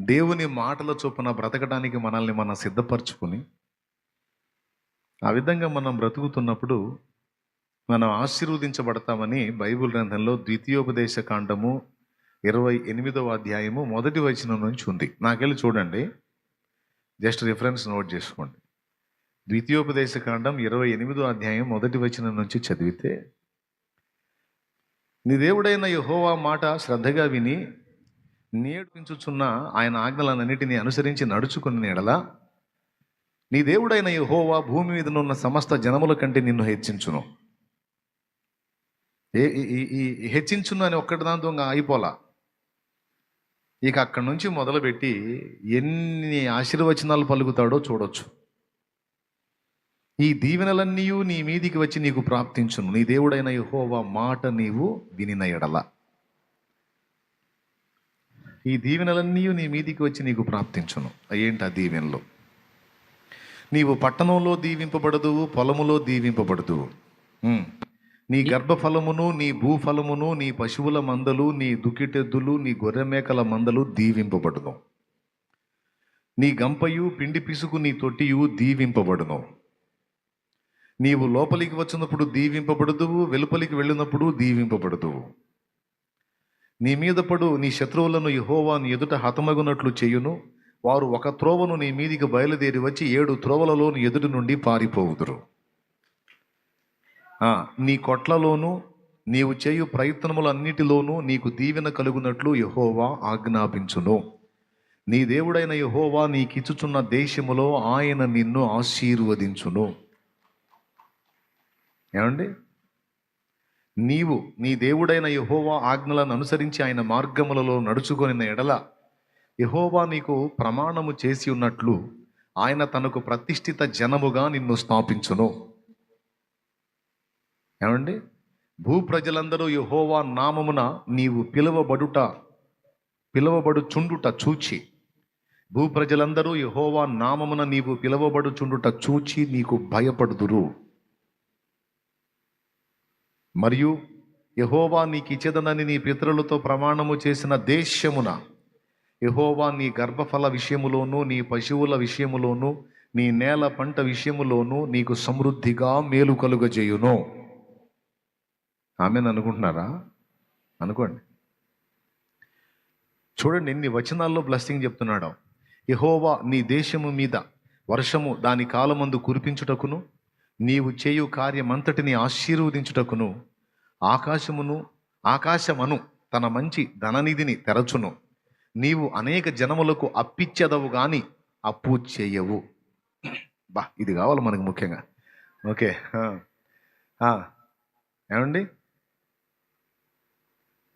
దేవుని మాటల చొప్పున బ్రతకడానికి మనల్ని మనం సిద్ధపరచుకుని ఆ విధంగా మనం బ్రతుకుతున్నప్పుడు మనం ఆశీర్వదించబడతామని బైబిల్ గ్రంథంలో ద్వితీయోపదేశ కాండము ఇరవై ఎనిమిదవ అధ్యాయము మొదటి వచనం నుంచి ఉంది. నాకెళ్ళి చూడండి. జస్ట్ రిఫరెన్స్ నోట్ చేసుకోండి. ద్వితీయోపదేశ కాండం ఇరవై ఎనిమిదో అధ్యాయం మొదటి వచనం నుంచి చదివితే నీ దేవుడైన యహోవా మాట శ్రద్ధగా విని నేర్పించుచున్న ఆయన ఆజ్ఞలన్నిటినీ అనుసరించి నడుచుకుని ఎడల నీ దేవుడైన యహోవా భూమి మీద ఉన్న సమస్త జనముల కంటే నిన్ను హెచ్చించును. ఏ ఈ- హెచ్చించును అని ఒక్కటి దాంతో ఇంకా అయిపోలా ఇక అక్కడి నుంచి మొదలుపెట్టి ఎన్ని ఆశీర్వచనాలు పలుకుతాడో చూడొచ్చు. ఈ దీవెనలన్నీ నీ మీదికి వచ్చి నీకు ప్రాప్తించును. నీ దేవుడైన యహోవా మాట నీవు వినిన ఎడల. ఈ దీవెనలన్నీ నీ మీదికి వచ్చి నీకు ప్రాప్తించును. ఏంటి ఆ దీవెనలు? నీవు పట్టణంలో దీవింపబడదు పొలములో దీవింపబడదు. నీ గర్భఫలమును నీ భూఫలమును నీ పశువుల మందలు నీ దుక్కిటెద్దులు నీ గొర్రెమేకల మందలు దీవింపబడును. నీ గంపయు పిండి పిసుకు నీ తొట్టియు దీవింపబడును. నీవు లోపలికి వచ్చినప్పుడు దీవింపబడదువు వెలుపలికి వెళ్ళినప్పుడు దీవింపబడదువు. నీ మీద పడు నీ శత్రువులను యహోవాను ఎదుట హతమగునట్లు చేయును. వారు ఒక త్రోవను నీ మీదికి బయలుదేరి వచ్చి ఏడు త్రోవలలో నీ ఎదుటి నుండి పారిపోవుదురు. నీ కొట్లలోనూ నీవు చేయు ప్రయత్నములన్నిటిలోనూ నీకు దీవెన కలుగునట్లు యహోవా ఆజ్ఞాపించును. నీ దేవుడైన యహోవా నీకిచ్చుచున్న దేశములో ఆయన నిన్ను ఆశీర్వదించును. ఏమండి? నీవు నీ దేవుడైన యహోవా ఆజ్ఞలను అనుసరించి ఆయన మార్గములలో నడుచుకొనిన ఎడల యహోవా నీకు ప్రమాణము చేసి ఉన్నట్లు ఆయన తనకు ప్రతిష్ఠిత జనముగా నిన్ను స్థాపించును. ఏమండి? భూ ప్రజలందరూ యహోవా నామమున నీవు పిలువబడుట పిలువబడుచుండుట చూచి భూ ప్రజలందరూ యహోవా నామమున నీవు పిలువబడుచుండుట చూచి నీకు భయపడుదురు. మరియు యహోవా నీకు ఇచ్చేదనని నీ పితరులతో ప్రమాణము చేసిన దేశమున యహోవా నీ గర్భఫల విషయములోను నీ పశువుల విషయములోను నీ నేల పంట విషయములోను నీకు సమృద్ధిగా మేలు కలుగజేయును. ఆమెను అనుకుంటున్నారా? అనుకోండి. చూడండి ఎన్ని వచనాల్లో బ్లెస్సింగ్ చెప్తున్నాడు. యహోవా నీ దేశము మీద వర్షము దాని కాలమందు కురిపించుటకును నీవు చేయు కార్యమంతటిని ఆశీర్వదించుటకును ఆకాశమును ఆకాశమను తన మంచి ధననిధిని తెరచును. నీవు అనేక జనములకు అప్పిచ్చెదవు గాని అప్పు చేయవు. బా ఇది కావాలి మనకు ముఖ్యంగా. ఓకే ఏమండి?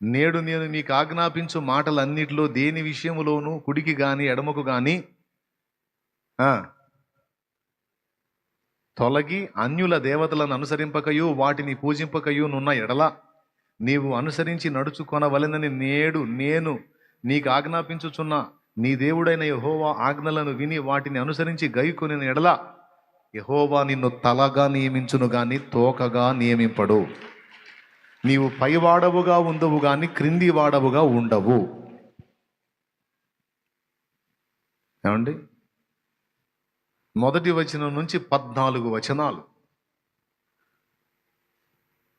నేడు నేను మీకు ఆజ్ఞాపించు మాటలన్నిటిలో దేని విషయంలోనూ కుడికి కానీ ఎడమకు కానీ తొలగి అన్యుల దేవతలను అనుసరింపకయు వాటిని పూజింపకయు నున్న ఎడల నీవు అనుసరించి నడుచుకొనవలెనని నేడు నేను నీకు ఆజ్ఞాపించుచున్న నీ దేవుడైన యహోవా ఆజ్ఞలను విని వాటిని అనుసరించి గైకొని ఎడల యహోవా నిన్ను తలగా నియమించును గాని తోకగా నియమింపడు. నీవు పైవాడవుగా ఉండవు గాని క్రింది వాడవుగా ఉండవు. ఏమండి? మొదటి వచనం నుంచి పద్నాలుగు వచనాలు.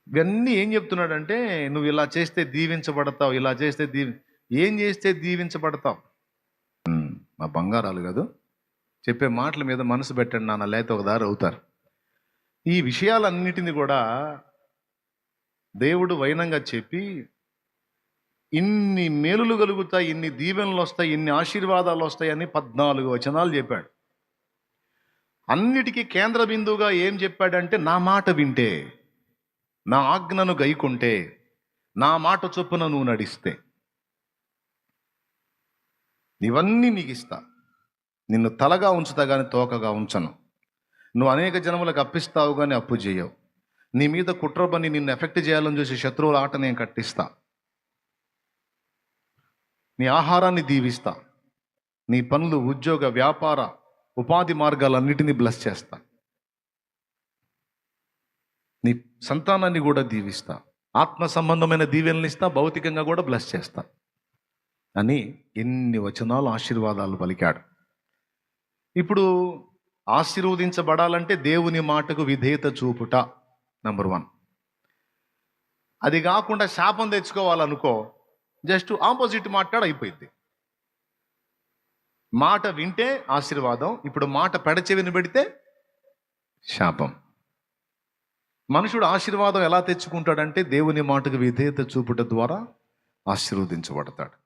ఇవన్నీ ఏం చెప్తున్నాడంటే నువ్వు ఇలా చేస్తే దీవించబడతావు ఇలా చేస్తే దీవి ఏం చేస్తే దీవించబడతావు? మా బంగారాలు కాదు. చెప్పే మాటల మీద మనసు పెట్టండి నాన్న లేత ఒక దారి అవుతారు. ఈ విషయాలన్నిటిని కూడా దేవుడు వైనంగా చెప్పి ఇన్ని మేలులు కలుగుతాయి ఇన్ని దీవెనలు వస్తాయి ఇన్ని ఆశీర్వాదాలు వస్తాయని పద్నాలుగు వచనాలు చెప్పాడు. అన్నిటికీ కేంద్ర బిందువుగా ఏం చెప్పాడంటే నా మాట వింటే నా ఆజ్ఞను గైకుంటే నా మాట చొప్పున నువ్వు నడిస్తే. ఇవన్నీ నీకు ఇస్తా నిన్ను తలగా ఉంచుతా కానీ తోకగా ఉంచను. నువ్వు అనేక జనములకు అప్పిస్తావు కానీ అప్పు చేయవు నీ మీద కుట్ర పని నిన్ను ఎఫెక్ట్ చేయాలని చూసి శత్రువుల ఆట నేను కట్టిస్తా. నీ ఆహారాన్ని దీవిస్తా. నీ పనులు ఉద్యోగ వ్యాపార ఉపాధి మార్గాలన్నిటినీ బ్లెస్ చేస్తా. నీ సంతానాన్ని కూడా దీవిస్తా. ఆత్మ సంబంధమైన దీవెనలు ఇస్తా భౌతికంగా కూడా బ్లెస్ చేస్తా. అని ఎన్ని వచనాలు ఆశీర్వాదాలు పలికాడు. ఇప్పుడు ఆశీర్వదించబడాలంటే దేవుని మాటకు విధేయత చూపుట నెంబర్ వన్ అది కాకుండా శాపం తెచ్చుకోవాలనుకో జస్ట్ ఆపోజిట్ మాట్లాడు అయిపోయింది మాట వింటే ఆశీర్వాదం ఇప్పుడు మాట పెడచెవిని పెడితే శాపం. మనుషుడు ఆశీర్వాదం ఎలా తెచ్చుకుంటాడంటే దేవుని మాటకు విధేయత చూపుట ద్వారా ఆశీర్వదించబడతాడు.